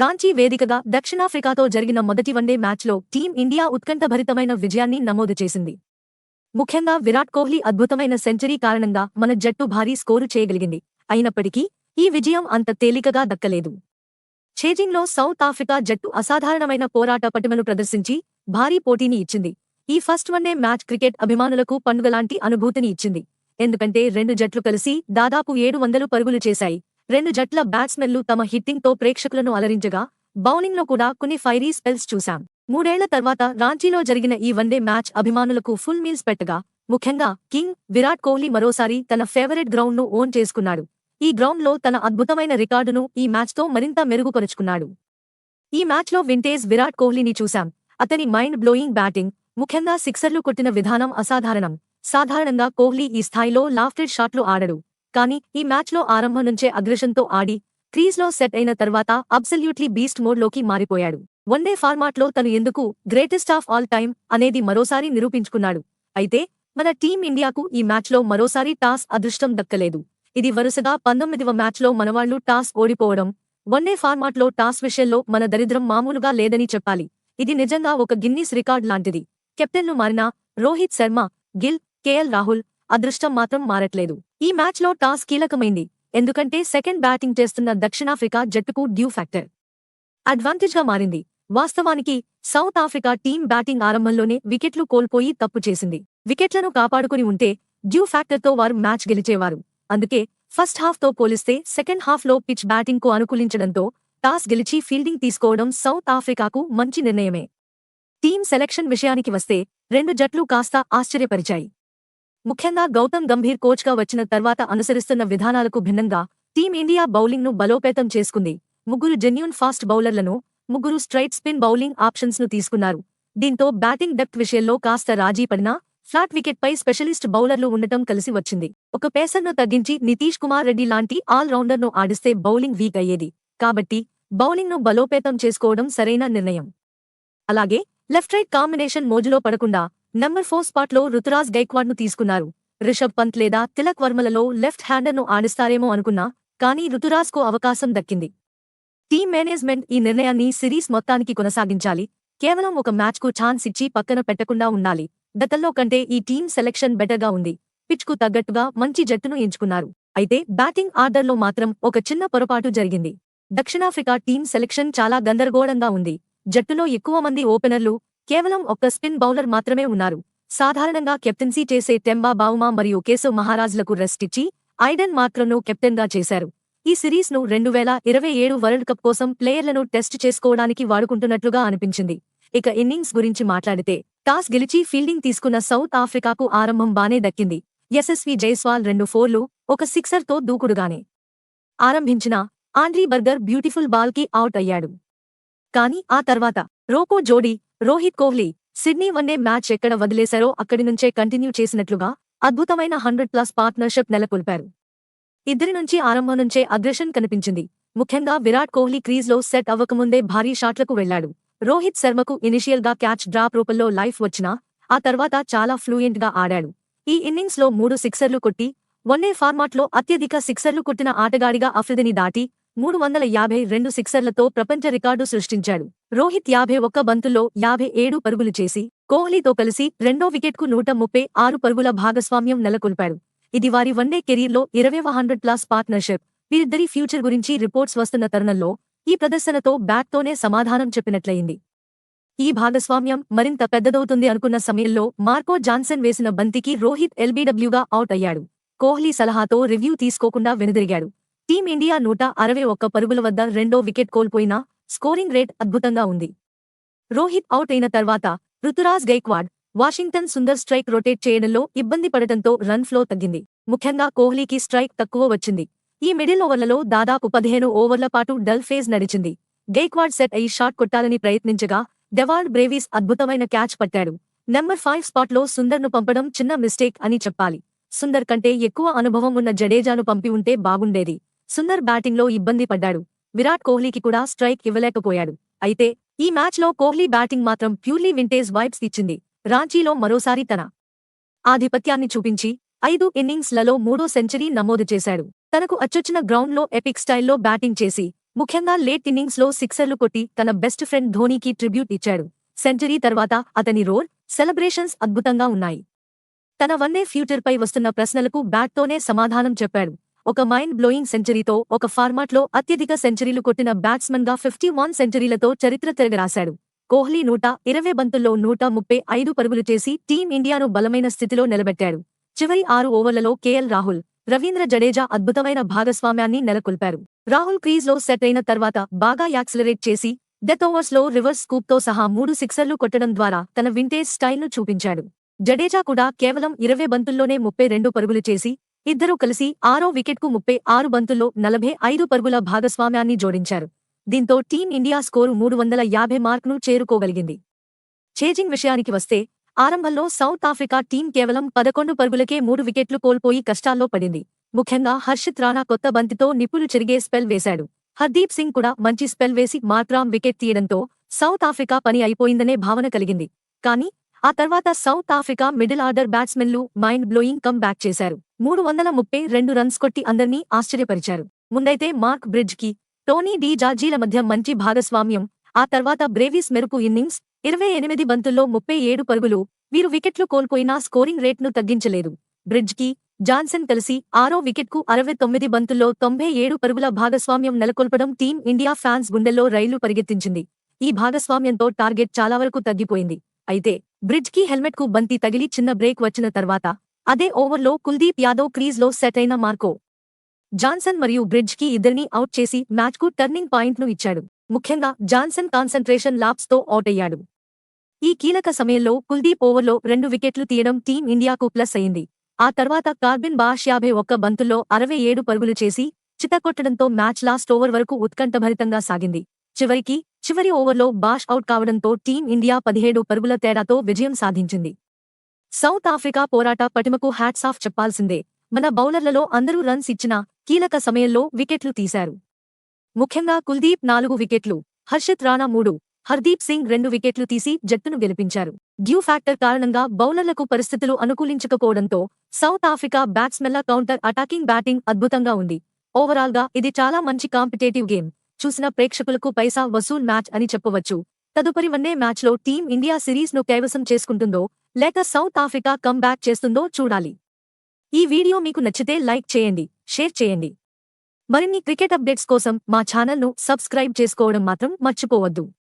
రాంచీ వేదికగా దక్షిణాఫ్రికాతో జరిగిన మొదటి వన్డే మ్యాచ్లో టీం ఇండియా ఉత్కంఠభరితమైన విజయాన్ని నమోదు చేసింది. ముఖ్యంగా విరాట్ కోహ్లీ అద్భుతమైన సెంచరీ కారణంగా మన జట్టు భారీ స్కోరు చేయగలిగింది. అయినప్పటికీ ఈ విజయం అంత తేలికగా దక్కలేదు. ఛేజింగ్లో సౌత్ ఆఫ్రికా జట్టు అసాధారణమైన పోరాట పటిమను ప్రదర్శించి భారీ పోటీని ఇచ్చింది. ఈ ఫస్ట్ వన్డే మ్యాచ్ క్రికెట్ అభిమానులకు పండుగలాంటి అనుభూతిని ఇచ్చింది. ఎందుకంటే రెండు జట్లు కలిసి దాదాపు ఏడు వందలు పరుగులు చేశాయి. రెండు జట్ల బ్యాట్స్మెన్లు తమ హిట్టింగ్తో ప్రేక్షకులను అలరించగా బౌలింగ్లో కూడా కొన్ని ఫైరీ స్పెల్స్ చూశాం. మూడేళ్ళ తర్వాత రాంచీలో జరిగిన ఈ వన్డే మ్యాచ్ అభిమానులకు ఫుల్ మీల్స్ పెట్టగా ముఖ్యంగా కింగ్ విరాట్ కోహ్లీ మరోసారి తన ఫేవరెట్ గ్రౌండ్ను ఓన్ చేసుకున్నాడు. ఈ గ్రౌండ్లో తన అద్భుతమైన రికార్డును ఈ మ్యాచ్తో మరింత మెరుగుపరుచుకున్నాడు. ఈ మ్యాచ్లో వింటేజ్ విరాట్ కోహ్లీని చూశాం. అతని మైండ్ బ్లోయింగ్ బ్యాటింగ్ ముఖ్యంగా సిక్సర్లు కొట్టిన విధానం అసాధారణం. సాధారణంగా కోహ్లీ ఈ స్థాయిలో లాఫ్టెడ్ షాట్లు ఆడడు. కానీ ఈ మ్యాచ్లో ఆరంభం నుంచే అగ్రెషన్తో ఆడి క్రీజ్లో సెట్ అయిన తర్వాత అబ్సల్యూట్లీ బీస్ట్ మోడ్లోకి మారిపోయాడు. వన్డే ఫార్మాట్లో తను ఎందుకు గ్రేటెస్ట్ ఆఫ్ ఆల్ టైమ్ అనేది మరోసారి నిరూపించుకున్నాడు. అయితే మన టీం ఇండియాకు ఈ మ్యాచ్లో మరోసారి టాస్ అదృష్టం దక్కలేదు. ఇది వరుసగా పంతొమ్మిదవ మ్యాచ్లో మనవాళ్ళు టాస్ ఓడిపోవడం వన్డే ఫార్మాట్లో టాస్ విషయంలో మన దరిద్రం మామూలుగా లేదని చెప్పాలి. ఇది నిజంగా ఒక గిన్నీస్ రికార్డ్ లాంటిది. కెప్టెన్లు మారినా రోహిత్ శర్మ గిల్ కేఎల్ రాహుల్ అదృష్టం మాత్రం మారట్లేదు. ఈ మ్యాచ్లో టాస్ కీలకమైంది ఎందుకంటే సెకండ్ బ్యాటింగ్ చేస్తున్న దక్షిణాఫ్రికా జట్టుకు డ్యూ ఫ్యాక్టర్. అడ్వాంటేజ్గా మారింది. వాస్తవానికి సౌత్ ఆఫ్రికా టీం బ్యాటింగ్ ఆరంభంలోనే వికెట్లు కోల్పోయి తప్పు చేసింది. వికెట్లను కాపాడుకుని ఉంటే డ్యూ ఫ్యాక్టర్తో వారు మ్యాచ్ గెలిచేవారు. అందుకే ఫస్ట్ హాఫ్తో పోలిస్తే సెకండ్ హాఫ్లో పిచ్ బ్యాటింగ్కు అనుకూలించడంతో టాస్ గెలిచి ఫీల్డింగ్ తీసుకోవడం సౌత్ ఆఫ్రికాకు మంచి నిర్ణయమే. టీం సెలక్షన్ విషయానికి వస్తే రెండు జట్లు కాస్త ఆశ్చర్యపరిచాయి. ముఖ్యంగా గౌతమ్ గంభీర్ కోచ్గా వచ్చిన తర్వాత అనుసరిస్తున్న విధానాలకు భిన్నంగా టీమిండియా బౌలింగ్ను బలోపేతం చేసుకుంది. ముగ్గురు జెన్యూన్ ఫాస్ట్ బౌలర్లను ముగ్గురు స్ట్రైట్ స్పిన్ బౌలింగ్ ఆప్షన్స్ను తీసుకున్నారు. దీంతో బ్యాటింగ్ డెప్త్ విషయంలో కాస్త రాజీ పడినా ఫ్లాట్ వికెట్పై స్పెషలిస్ట్ బౌలర్లు ఉండటం కలిసి వచ్చింది. ఒక పేసర్ను తగ్గించి నితీష్ కుమార్ రెడ్డి లాంటి ఆల్రౌండర్ను ఆడిస్తే బౌలింగ్ వీక్ అయ్యేది. కాబట్టి బౌలింగ్ను బలోపేతం చేసుకోవడం సరైన నిర్ణయం. అలాగే లెఫ్ట్ రైట్ కాంబినేషన్ మోజులో పడకుండా నంబర్ ఫోర్ స్పాట్లో రుతురాజ్ గైక్వాడ్ను తీసుకున్నారు. రిషబ్ పంత్ లేదా తిలక్ వర్మలలో లెఫ్ట్ హ్యాండర్ను ఆడిస్తారేమో అనుకున్నా కానీ రుతురాజ్కు అవకాశం దక్కింది. టీం మేనేజ్మెంట్ ఈ నిర్ణయాన్ని సిరీస్ మొత్తానికి కొనసాగించాలి. కేవలం ఒక మ్యాచ్కు ఛాన్స్ ఇచ్చి పక్కన పెట్టకుండా ఉండాలి. గతంలో కంటే ఈ టీం సెలెక్షన్ బెటర్గా ఉంది. పిచ్కు తగ్గట్టుగా మంచి జట్టును ఎంచుకున్నారు. అయితే బ్యాటింగ్ ఆర్డర్లో మాత్రం ఒక చిన్న పొరపాటు జరిగింది. దక్షిణాఫ్రికా టీం సెలెక్షన్ చాలా గందరగోళంగా ఉంది. జట్టులో ఎక్కువ మంది ఓపెనర్లు కేవలం ఒక్క స్పిన్ బౌలర్ మాత్రమే ఉన్నారు. సాధారణంగా కెప్టెన్సీ చేసే టెంబా బావుమా మరియు కేశవ్ మహారాజ్లకు రెస్ట్ ఇచ్చి ఐడెన్ మార్క్రను కెప్టెన్గా చేశారు. ఈ సిరీస్ను రెండు వేల ఇరవై ఏడు వరల్డ్ కప్ కోసం ప్లేయర్లను టెస్ట్ చేసుకోవడానికి వాడుకుంటున్నట్లుగా అనిపించింది. ఇక ఇన్నింగ్స్ గురించి మాట్లాడితే టాస్ గెలిచి ఫీల్డింగ్ తీసుకున్న సౌత్ ఆఫ్రికాకు ఆరంభం బానే దక్కింది. యశస్వి జైస్వాల్ రెండు ఫోర్లు ఒక సిక్సర్తో దూకుడుగానే ఆరంభించిన ఆండ్రీ బర్గర్ బ్యూటిఫుల్ బాల్కి అవుట్ అయ్యాడు. కానీ ఆ తర్వాత రోకో జోడీ Rohit Kohli Sydney one day match ఎక్కడ వదిలేశారో అక్కడి నుంచే కంటిన్యూ చేసినట్లుగా అద్భుతమైన హండ్రెడ్ ప్లస్ పార్ట్నర్షిప్ నెలకొల్పారు. ఇద్దరి నుంచి ఆరంభం నుంచే అగ్రెషన్ కనిపించింది. ముఖ్యంగా విరాట్ కోహ్లీ క్రీజ్లో సెట్ అవ్వకముందే భారీ షాట్లకు వెళ్ళాడు. రోహిత్ శర్మకు ఇనిషియల్గా క్యాచ్ డ్రాప్ రూపంలో లైఫ్ వచ్చినా ఆ తర్వాత చాలా ఫ్లూయెంట్గా ఆడాడు. ఈ ఇన్నింగ్స్లో మూడు సిక్సర్లు కొట్టి వన్డే ఫార్మాట్లో అత్యధిక సిక్సర్లు కొట్టిన ఆటగాడిగా అఫ్రిదిని దాటి మూడు వందల యాభై రెండు సిక్సర్లతో ప్రపంచ రికార్డు సృష్టించాడు. రోహిత్ యాభై ఒక్క బంతుల్లో యాభై ఏడు పరుగులు చేసి కోహ్లీతో కలిసి రెండో వికెట్కు నూట ముప్పై ఆరు పరుగుల భాగస్వామ్యం నెలకొల్పాడు. ఇది వారి వన్డే కెరీర్లో ఇరవైవ హండ్రెడ్ ప్లస్ పార్ట్నర్షిప్. వీరిద్దరి ఫ్యూచర్ గురించి రిపోర్ట్స్ వస్తున్న తరుణంలో ఈ ప్రదర్శనతో బ్యాట్తోనే సమాధానం చెప్పినట్లయింది. ఈ భాగస్వామ్యం మరింత పెద్దదవుతుంది అనుకున్న సమయంలో మార్కో జాన్సన్ వేసిన బంతికి రోహిత్ ఎల్బీడబ్ల్యూగా అవుట్ అయ్యాడు. కోహ్లీ సలహాతో రివ్యూ తీసుకోకుండా వెనుదిరిగాడు. టీమిండియా నూట అరవై ఒక్క పరుగుల వద్ద రెండో వికెట్ కోల్పోయినా స్కోరింగ్ రేట్ అద్భుతంగా ఉంది. రోహిత్ అవుట్ అయిన తర్వాత Ruturaj Gaikwad Washington Sundar strike rotate చేయడంలో ఇబ్బంది పడటంతో రన్ ఫ్లో తగ్గింది. ముఖ్యంగా కోహ్లీకి స్ట్రైక్ తక్కువ వచ్చింది. ఈ మిడిల్ ఓవర్లలో దాదాపు పదిహేను ఓవర్ల పాటు డల్ ఫేజ్ నడిచింది. గైక్వాడ్ సెట్ అయి షాట్ కొట్టాలని ప్రయత్నించగా డెవాల్డ్ బ్రేవీస్ అద్భుతమైన క్యాచ్ పట్టాడు. నెంబర్ ఫైవ్ స్పాట్లో సుందర్ను పంపడం చిన్న మిస్టేక్ అని చెప్పాలి. సుందర్ కంటే ఎక్కువ అనుభవం ఉన్న జడేజాను పంపి ఉంటే బాగుండేది. సుందర్ బ్యాటింగ్లో ఇబ్బంది పడ్డాడు. విరాట్ కోహ్లీకి కూడా స్ట్రైక్ ఇవ్వలేకపోయాడు. అయితే ఈ మ్యాచ్లో కోహ్లీ బ్యాటింగ్ మాత్రం ప్యూర్లీ వింటేజ్ వైబ్స్ ఇచ్చింది. రాంచీలో మరోసారి తన ఆధిపత్యాన్ని చూపించి ఐదు ఇన్నింగ్స్లలో మూడో సెంచరీ నమోదు చేశాడు. తనకు అచ్చొచ్చిన గ్రౌండ్లో ఎపిక్ స్టైల్లో బ్యాటింగ్ చేసి ముఖ్యంగా లేట్ ఇన్నింగ్స్లో సిక్సర్లు కొట్టి తన బెస్ట్ ఫ్రెండ్ ధోనీకి ట్రిబ్యూట్ ఇచ్చాడు. సెంచరీ తర్వాత అతని రోల్ సెలబ్రేషన్స్ అద్భుతంగా ఉన్నాయి. తన వన్డే ఫ్యూచర్పై వస్తున్న ప్రశ్నలకు బ్యాట్తోనే సమాధానం చెప్పాడు. ఒక మైండ్ బ్లోయింగ్ సెంచరీతో ఒక ఫార్మాట్లో అత్యధిక సెంచరీలు కొట్టిన బ్యాట్స్మన్గా ఫిఫ్టీ వన్ సెంచరీలతో చరిత్ర తిరగరాశాడు. కోహ్లీ నూట ఇరవై బంతుల్లో నూట ముప్పై ఐదు పరుగులు చేసి టీం ఇండియాను బలమైన స్థితిలో నిలబెట్టాడు. చివరి ఆరు ఓవర్లలో కేఎల్ రాహుల్ రవీంద్ర జడేజా అద్భుతమైన భాగస్వామ్యాన్ని నెలకొల్పారు. రాహుల్ క్రీజ్లో సెట్ అయిన తర్వాత బాగా యాక్సిలరేట్ చేసి డెత్ ఓవర్స్లో రివర్స్ స్కూప్తో సహా మూడు సిక్సర్లు కొట్టడం ద్వారా తన వింటేజ్ స్టైల్ను చూపించాడు. జడేజా కూడా కేవలం ఇరవై బంతుల్లోనే ముప్పై రెండు పరుగులు చేసి ఇద్దరూ కలిసి ఆరో వికెట్కు ముప్పై ఆరు బంతుల్లో నలభై ఐదు పరుగుల భాగస్వామ్యాన్ని జోడించారు. దీంతో టీం ఇండియా స్కోరు మూడు వందల యాభై మార్కును చేరుకోగలిగింది. చేజింగ్ విషయానికి వస్తే ఆరంభంలో సౌత్ ఆఫ్రికా టీం కేవలం పదకొండు పరుగులకే మూడు వికెట్లు కోల్పోయి కష్టాల్లో పడింది. ముఖ్యంగా హర్షిత్ రాణా కొత్త బంతితో నిప్పులు చెరిగే స్పెల్ వేశాడు. హర్దీప్ సింగ్ కూడా మంచి స్పెల్ వేసి మాత్రాం వికెట్ తీయడంతో సౌత్ ఆఫ్రికా పని అయిపోయిందనే భావన కలిగింది. కానీ ఆ తర్వాత సౌత్ ఆఫ్రికా మిడిల్ ఆర్డర్ బ్యాట్స్మెన్లు మైండ్ బ్లోయింగ్ కమ్ బ్యాక్ చేశారు. మూడు వందల ముప్పై రెండు రన్స్ కొట్టి అందర్నీ ఆశ్చర్యపరిచారు. ముందైతే మార్క్ బ్రిడ్జ్కి టోనీ డీ జార్జీల మధ్య మంచి భాగస్వామ్యం ఆ తర్వాత బ్రేవీస్ మెరుపు ఇన్నింగ్స్ ఇరవై ఎనిమిది బంతుల్లో ముప్పై ఏడు పరుగులు వీరు వికెట్లు కోల్పోయినా స్కోరింగ్ రేట్ను తగ్గించలేదు. బ్రిడ్జ్కి జాన్సన్ కలిసి ఆరో వికెట్కు అరవై తొమ్మిది బంతుల్లో తొంభై ఏడు పరుగుల భాగస్వామ్యం నెలకొల్పడం టీం ఇండియా ఫ్యాన్స్ గుండెల్లో రైలు పరిగెత్తించింది. ఈ భాగస్వామ్యంతో టార్గెట్ చాలా వరకు తగ్గిపోయింది. అయితే బ్రిడ్జ్కి హెల్మెట్కు బంతి తగిలి చిన్న బ్రేక్ వచ్చిన తర్వాత అదే ఓవర్లో కుల్దీప్ యాదవ్ క్రీజ్లో సెట్ అయిన మార్కో. జాన్సన్ మరియు బ్రిడ్జ్కి ఇద్దరిని అవుట్ చేసి మ్యాచ్కు టర్నింగ్ పాయింట్ను ఇచ్చాడు. ముఖ్యంగా జాన్సన్ కాన్సంట్రేషన్ లాప్స్తో అవుటయ్యాడు అవుట్ అయ్యాడు. ఈ కీలక సమయంలో కుల్దీప్ ఓవర్లో రెండు వికెట్లు తీయడం టీం ఇండియాకు ప్లస్ అయింది. ఆ తర్వాత కార్బిన్ బాష్ యాభై ఒక్క బంతుల్లో అరవై ఏడు పరుగులు చేసి చితకొట్టడంతో మ్యాచ్ లాస్ట్ ఓవర్ వరకు ఉత్కంఠభరితంగా సాగింది. చివరికి చివరి ఓవర్లో బాష్ అవుట్ కావడంతో టీం ఇండియా పదిహేడు పరుగుల తేడాతో విజయం సాధించింది. సౌత్ ఆఫ్రికా పోరాట పటిమకు హ్యాట్స్ ఆఫ్ చెప్పాల్సిందే. మన బౌలర్లలో అందరూ రన్స్ ఇచ్చినా కీలక సమయంలో వికెట్లు తీశారు. ముఖ్యంగా కుల్దీప్ నాలుగు వికెట్లు హర్షిత్ రాణా మూడు హర్దీప్ సింగ్ రెండు వికెట్లు తీసి జట్టును గెలిపించారు. డ్యూ ఫ్యాక్టర్ కారణంగా బౌలర్లకు పరిస్థితులు అనుకూలించకపోవడంతో సౌత్ ఆఫ్రికా బ్యాట్స్మెన్ల కౌంటర్ అటాకింగ్ బ్యాటింగ్ అద్భుతంగా ఉంది. ఓవరాల్గా ఇది చాలా మంచి కాంపిటేటివ్ గేమ్. చూసిన ప్రేక్షకులకు పైసా వసూల్ మ్యాచ్ అని చెప్పవచ్చు. తదుపరి వన్డే మ్యాచ్లో టీం ఇండియా సిరీస్ను కైవసం చేసుకుంటుందో లేక సౌత్ ఆఫ్రికా కమ్బ్యాక్ చేస్తుందో చూడాలి. ఈ వీడియో మీకు నచ్చితే లైక్ చేయండి షేర్ చేయండి. మరిన్ని క్రికెట్ అప్డేట్స్ కోసం మా ఛానల్ను సబ్స్క్రైబ్ చేసుకోవడం మాత్రం మర్చిపోవద్దు.